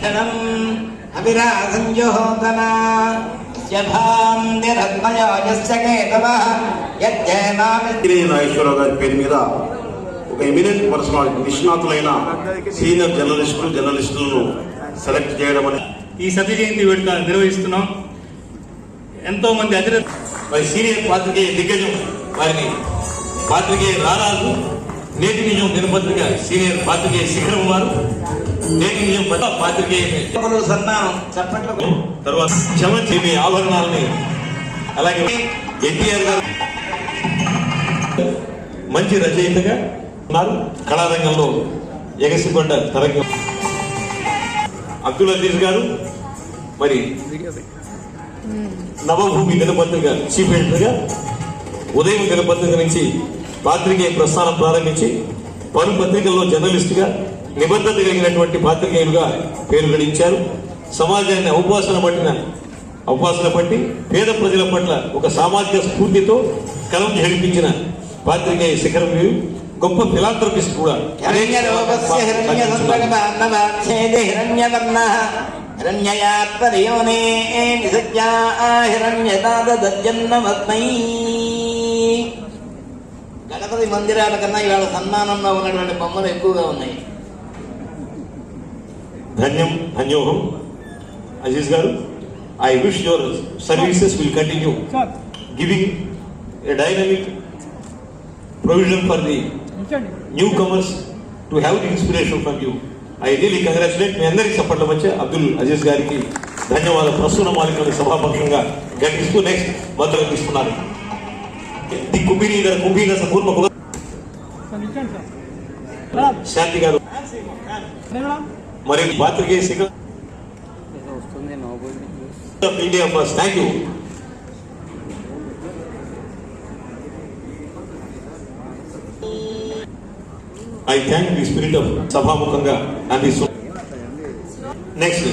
క్షణం యజ్జయమామి శ్రీ నాగేశ్వరరావు గారి పేరు మీద ఒక ఎమినెంట్ పర్సనాలిటీ నిష్ణాతులైన సీనియర్ జర్నలిస్టులు జర్నలిస్టులను సెలెక్ట్ చేయడం అనేది ఈ సతీ జయంతి వేడుక నిర్వహిస్తున్నాం. ఎంతో మంది అతిథి సీనియర్ పాత్రికేయ దిగ్గజం వారిని పాత్రికేయ రారాజు నేటి నిజం దినపత్రిక సీనియర్ పాత్రికేయ శిఖరం వారు. నేటి నిజం పత్రిక పాత్రికేయ తర్వాత చమచి మీ ఆభరణాలని అలాగే ఎన్టీఆర్ గారు మంచి రచయితగా ఉన్నారు. కళారంగంలో ఎగసికొండ తరంగం. అబ్దుల్ అజీజ్ గారు మరి నవభూమి దినపత్రిక చీఫ్ ఎడిటర్గా ఉదయం దినపత్రిక నుంచి పాత్రికేయ ప్రస్థానం ప్రారంభించి పలు పత్రికల్లో జర్నలిస్టుగా నిబద్ధత కలిగినటువంటి పాత్రికేయులుగా పేరు గడించారు. సమాజాన్ని అవపాసన పట్టిన అవపాసన పట్టి పేద ప్రజల పట్ల ఒక సామాజిక స్ఫూర్తితో కలం జరిపించిన పాత్రికేయ శిఖరం వీరు గొప్ప ఫిలాంథ్రపిస్ట్ కూడా. హిరణ్యలోకస్య హిరణ్యసంభగమాన్నవాచ్ఛేది హిరణ్యవర్ణः మందిరాల కన్నా ఇవాళ సన్మానంలో ఉన్నటువంటి బొమ్మలు ఎక్కువగా ఉన్నాయి. ధన్యం ధన్యోహం Aziz garu I wish your services will continue giving a dynamic provision for the newcomers to have the inspiration from you I really congratulate మీ అందరికీ చప్పట్ల మధ్య అబ్దుల్ అజీజ్ గారికి ధన్యవాదాలు. ప్రస్తుత మాలికని సభాపక్షంగా గర్విస్తూ నెక్స్ట్ భద్రత తీసుకున్నారు. ది కుంభిని కుంభీన పూర్వ శాంతి గారు మరి పాత్రికేయ India first thank you I thank the spirit of సభాముఖంగా అండ్ ది నెక్స్ట్